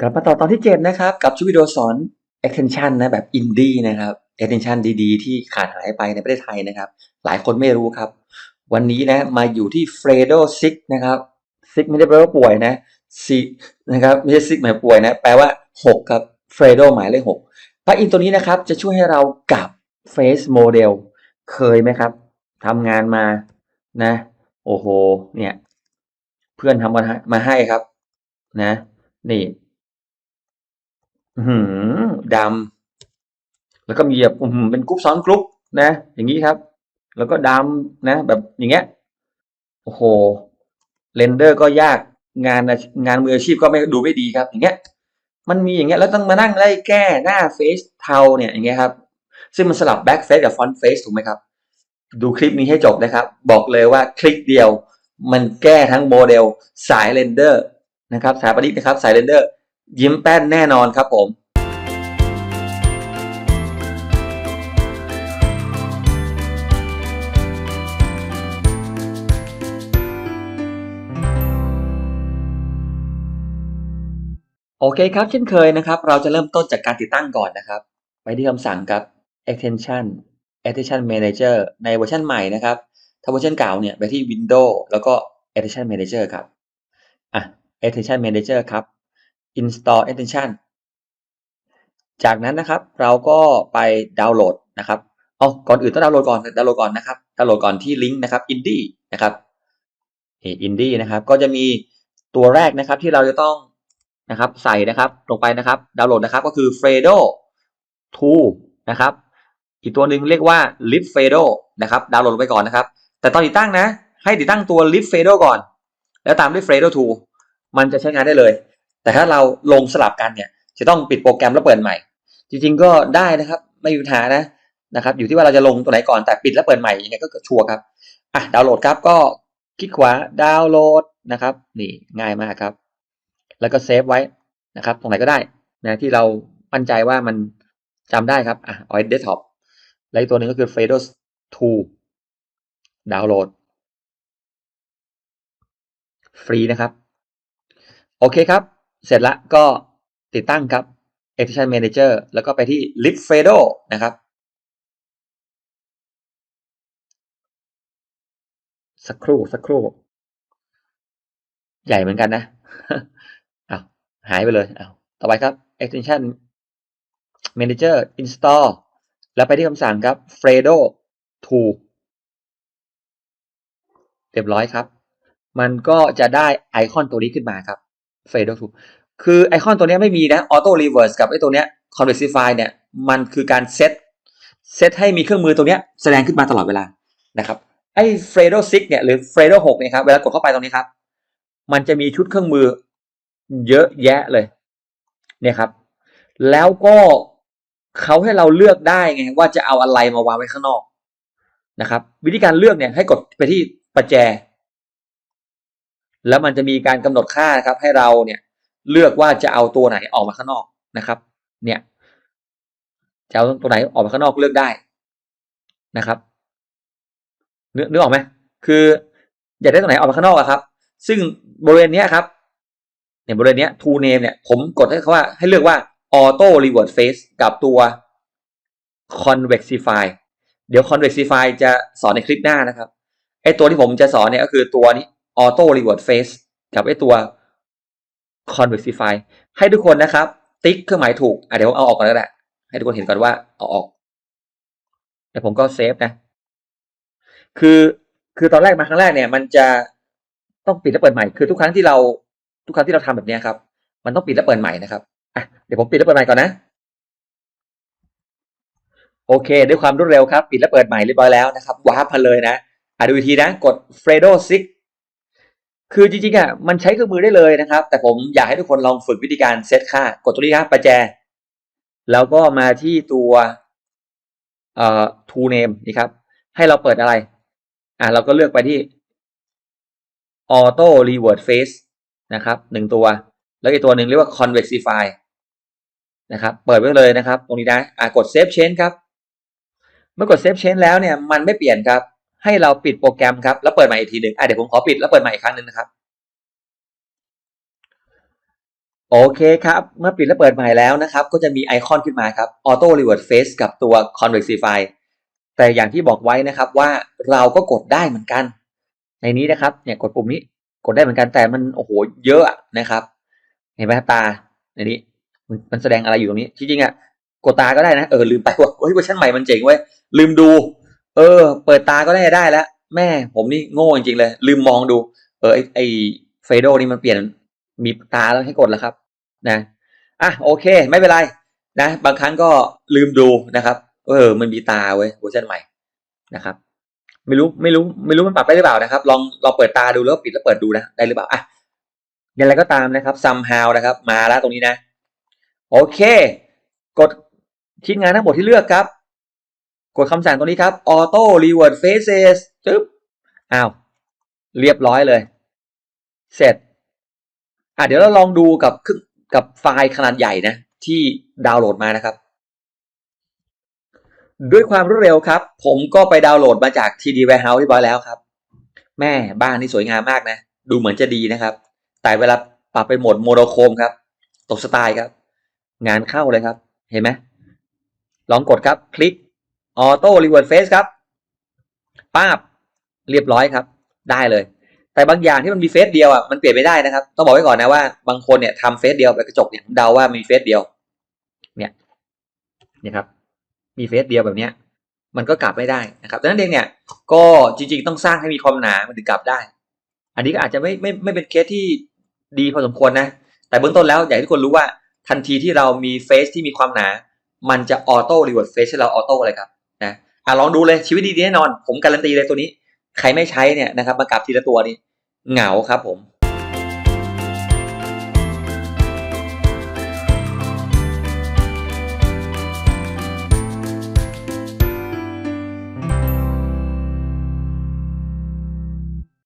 กลับมาต่อตอนที่ 7 นะครับ กับชุดวิดีโอสอน extension นะแบบอินดี้นะครับ extension ดีๆ ที่ขาดหายไปในประเทศไทยนะครับ หลายคนไม่รู้ครับ วันนี้นะมาอยู่ที่ Fredo 6 นะครับ6ไม่ได้แปลว่าป่วยนะ6นะครับไม่ใช่6หมายป่วยนะ แปลว่า 6 ครับ Fredo หมายเลข6ปลั๊กอินตัวนี้นะครับ จะช่วยให้เรากับ Face Model เคยไหมครับทำงานมานะ โอ้โหเนี่ย เพื่อนทำมาให้ครับ นะ นี่ อื้อหือดำแล้วก็มีแบบอื้อหือเป็นกรุ๊ปซ้อนกรุ๊ปนะ อย่างนี้ครับ แล้วก็ดำนะ แบบอย่างเงี้ยโอ้โหเรนเดอร์ก็ยากงานงานมืออาชีพก็ไม่ดูไม่ดีครับ อย่างเงี้ย มันมีอย่างเงี้ยแล้วต้องมานั่งไล่แก้หน้าเฟซเทาเนี่ยอย่างเงี้ยครับ ซึ่งมันสลับแบ็กเฟซกับฟอนต์เฟซถูกไหมครับ ดูคลิปนี้ให้จบนะครับ บอกเลยว่าคลิกเดียว มันแก้ทั้งโมเดลสายเรนเดอร์นะครับสายประดิษฐ์นะครับสายเรนเดอร์ ยิ้มแป้นแน่นอนครับผมโอเคครับ เช่นเคยนะครับ เราจะเริ่มต้นจากการติดตั้งก่อนนะครับ ไปที่คำสั่งครับ extension extension manager ในเวอร์ชันใหม่นะครับ ถ้าเวอร์ชันเก่าเนี่ยไปที่ Windows แล้วก็ extension manager ครับ อะ extension manager ครับ install extension จากนั้นนะครับเราก็ไปดาวน์โหลดนะครับเอาก่อนอื่นต้องดาวน์โหลดก่อนดาวน์โหลดก่อนนะครับดาวน์โหลดก่อนที่ลิงก์นะครับ indie นะครับเอ indie นะครับก็จะมีตัวแรกนะครับที่เราจะต้องนะครับใส่นะครับลงไปนะครับดาวน์โหลดนะครับก็คือ Fredo 2นะครับอีกตัวหนึ่งเรียกว่า l i p f e d o นะครับดาวน์โหลดไปก่อนนะครับ แต่ตอนติดตั้งนะ ให้ติดตั้งตัว l i p f e d o ก่อน แล้วตามด้วย Fredo 2มันจะใช้งานได้เลย แต่ถ้าเราลงสลับกันเนี่ย จะต้องปิดโปรแกรมแล้วเปิดใหม่ จริงๆก็ได้นะครับไม่มีปัญหานะนะครับ อยู่ที่ว่าเราจะลงตัวไหนก่อนแต่ปิดแล้วเปิดใหม่ยังไงก็ชัวร์ครับอะดาวน์โหลดครับก็คลิกขวาดาวน์โหลดนะครับ นี่ง่ายมากครับ แล้วก็เซฟไว้นะครับ ตรงไหนก็ได้นะที่เรามั่นใจว่ามันจำได้ครับอะเอาไว้เดสก์ท็อปแล้วอีกตัวหนึ่งก็คือ Fredo 2ดาวน์โหลด ฟรีนะครับ โอเคครับ เสร็จละก็ติดตั้งครับ Extension Manager แล้วก็ไปที่ l i p f e d o นะครับ สักครู่สักครู่ ใหญ่เหมือนกันนะอ้าวหายไปเลยเอาต่อไปครับ Extension Manager Install แล้วไปที่คำสั่งครับ Fredo 2เรียบร้อยครับ มันก็จะได้ไอคอนตัวนี้ขึ้นมาครับ Fredo 2คือไอคอนตัวนี้ไม่มีนะ Auto Reverse กับไอตัวเนี้ย Conversify เนี่ยมันคือการเซตเซตให้มีเครื่องมือตัวเนี้ยแสดงขึ้นมาตลอดเวลานะครับไอ้ Fredo 6เนี่ยหรือ Fredo 6เนี่ยครับเวลากดเข้าไปตรงนี้ครับ มันจะมีชุดเครื่องมือเยอะแยะเลยเนี่ยครับ แล้วก็เขาให้เราเลือกได้ไงว่าจะเอาอะไรมาวางไว้ข้างนอกนะครับ วิธีการเลือกเนี่ยให้กดไปที่ประแจ แล้วมันจะมีการกำหนดค่าครับ ให้เราเนี่ยเลือกว่าจะเอาตัวไหนออกมาข้างนอกนะครับ เนี่ยจะเอาตัวไหนออกมาข้างนอกเลือกได้นะครับนึกนึกออกไหมคืออยากได้ตัวไหนออกมาข้างนอกอะครับ ซึ่งบริเวณเนี้ยครับเนี่ยบริเวณเนี้ย to name เนี่ย ผมกดให้เขาว่าให้เลือกว่า auto revert face กับตัว convexify เดี๋ยว convexify จะสอนในคลิปหน้านะครับไอตัวที่ผมจะสอนเนี่ยก็คือตัวนี้ auto revert face กับไอตัว convexify ให้ทุกคนนะครับ ติ๊กเครื่องหมายถูกอะเดี๋ยวเอาออกก่อนก็ได้ให้ทุกคนเห็นก่อนว่าเอาออกเดี๋ยวผมก็เซฟนะ คือคือตอนแรกมาครั้งแรกเนี่ย มันจะต้องปิดแล้วเปิดใหม่ คือทุกครั้งที่เราทุกครั้งที่เราทำแบบนี้ครับ มันต้องปิดแล้วเปิดใหม่นะครับอะเดี๋ยวผมปิดแล้วเปิดใหม่ก่อนนะ โอเค ด้วยความรวดเร็วครับ ปิดแล้วเปิดใหม่เรียบร้อยแล้วนะครับวาร์ปมาเลยนะอะดูอีกทีนะ กด Fredo 6 คือจริงๆอะมันใช้เครื่องมือได้เลยนะครับ แต่ผมอยากให้ทุกคนลองฝึกวิธีการเซตค่ากดตัวนี้ครับประแจ แล้วก็มาที่ตัวเอ่อ to name นี่ครับ ให้เราเปิดอะไร อะเราก็เลือกไปที่ auto revert face นะครับหนึ่งตัว แล้วอีกตัวหนึ่งเรียกว่า convexify นะครับ เปิดไว้เลยนะครับ ตรงนี้นะ อะกด save change ครับ เมื่อกด save change แล้วเนี่ย มันไม่เปลี่ยนครับ ให้เราปิดโปรแกรมครับแล้วเปิดใหม่อีกทีหนึ่งอะเดี๋ยวผมขอปิดแล้วเปิดใหม่อีกครั้งหนึ่งนะครับ โอเคครับ เมื่อปิดและเปิดใหม่แล้วนะครับ ก็จะมีไอคอนขึ้นมาครับ Auto Revert Face กับตัว Convexify แต่อย่างที่บอกไว้นะครับว่าเราก็กดได้เหมือนกัน ในนี้นะครับเนี่ยกดปุ่มนี้กดได้เหมือนกันแต่มันโอ้โหเยอะนะครับ เห็นไหมครับตาในนี้มันมันแสดงอะไรอยู่ตรงนี้จริงๆอะกดตาก็ได้นะเออลืมไปว่าเฮ้ยเวอร์ชันใหม่มันเจ๋งเว้ยลืมดู เออ เปิดตาก็ได้ได้แล้ว แม่ผมนี่โง่จริงๆเลย ลืมมองดู เออไอไอเฟโดนี่มันเปลี่ยนมีตาแล้วให้กดแล้วครับ นะอะโอเค ไม่เป็นไร นะ บางครั้งก็ลืมดูนะครับ เออ มันมีตาเว้ยเวอร์ชันใหม่นะครับ ไม่รู้ไม่รู้ไม่รู้มันปรับได้หรือเปล่านะครับ ลองลองเปิดตาดูแล้วปิดแล้วเปิดดูนะได้หรือเปล่าอะอย่างไรก็ตามนะครับ somehow นะครับ มาแล้วตรงนี้นะ โอเค กดชิ้นงานทั้งหมดที่เลือกครับ กดคำสั่งตรงนี้ครับ auto revert faces จึ๊บอ้าวเรียบร้อยเลย เสร็จอะเดี๋ยวเราลองดูกับกับไฟล์ขนาดใหญ่นะ ที่ดาวน์โหลดมานะครับ ด้วยความรวดเร็วครับ ผมก็ไปดาวน์โหลดมาจาก TD Warehouse เรียบร้อยแล้วครับ แม่บ้านนี่สวยงามมากนะ ดูเหมือนจะดีนะครับ แต่เวลาปรับไปโหมดโมโนโครมครับ ตกสไตล์ครับ งานเข้าเลยครับ เห็นไหมลองกดครับ คลิก Auto Revert Face ครับป้าบเรียบร้อยครับ ได้เลย แต่บางอย่างที่มันมีเฟซเดียวอะมันเปลี่ยนไม่ได้นะครับ ต้องบอกไว้ก่อนนะว่าบางคนเนี่ยทำเฟซเดียวไปกระจกเนี่ยผมเดาว่ามีเฟซเดียว เนี่ยเนี่ยครับ มีเฟซเดียวแบบเนี้ย มันก็กลับไม่ได้นะครับดังนั้นเองเนี่ย ก็จริง ๆ ต้องสร้างให้มีความหนามันถึงกลับได้ อันนี้ก็อาจจะไม่ไม่ไม่เป็นเคสที่ดีพอสมควรนะ แต่เบื้องต้นแล้วอยากให้ทุกคนรู้ว่าทันทีที่เรามีเฟซที่มีความหนา มันจะออโต้รีเวิร์ดเฟซให้เราออโต้เลยครับ อะลองดูเลยชีวิตดีแน่นอน ผมการันตีเลยตัวนี้ ใครไม่ใช้เนี่ยนะครับมากลับทีละตัวนี่เหงาครับผม